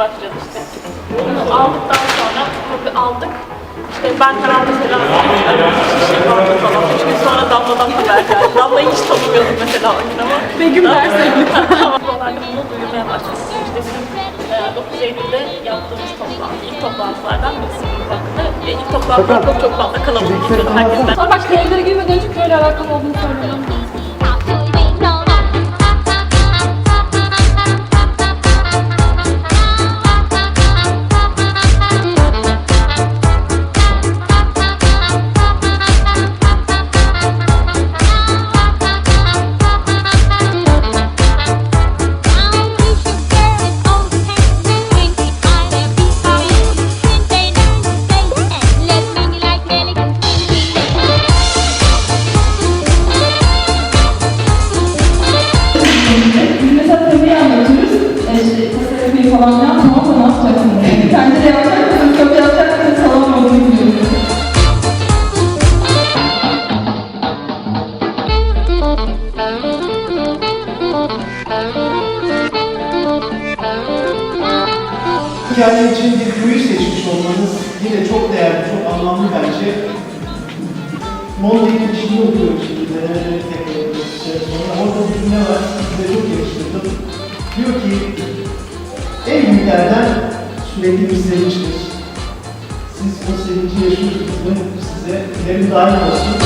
başlayacağız işte. Bunu aldıktan sonra bunu aldık. İşte ben herhalde selam. Şişe vardı falan. Üç gün sonra Damla'dan haber geldi. Damla'yı hiç tanımıyordum mesela o gün ama. Begüm derseydi. Buralarda bunu duyurmaya başladık. İşte bizim e, 9 Eylül'de yaptığımız toplantı, ilk toplantılardan birisi bu hakkında. Ve ilk toplantıda çok çok fazla kalabalık izliyordum herkesten. Sonra başka evlere girmeden önce köyle alakalı olduğunu söylüyorum. Hikaye için bir köyü seçmiş olmanız yine çok değerli, çok anlamlı bence. Monty'nin içinde okuyorum şimdi, denemeleri tekrar üzere sonra. Orada bir cümle var, size çok yakıştırdım. Diyor ki, en büyüklerden sürekli bir sevinçtir. Siz o sevinci yaşıyorsunuz, mutlu size, ilerim daim olsun.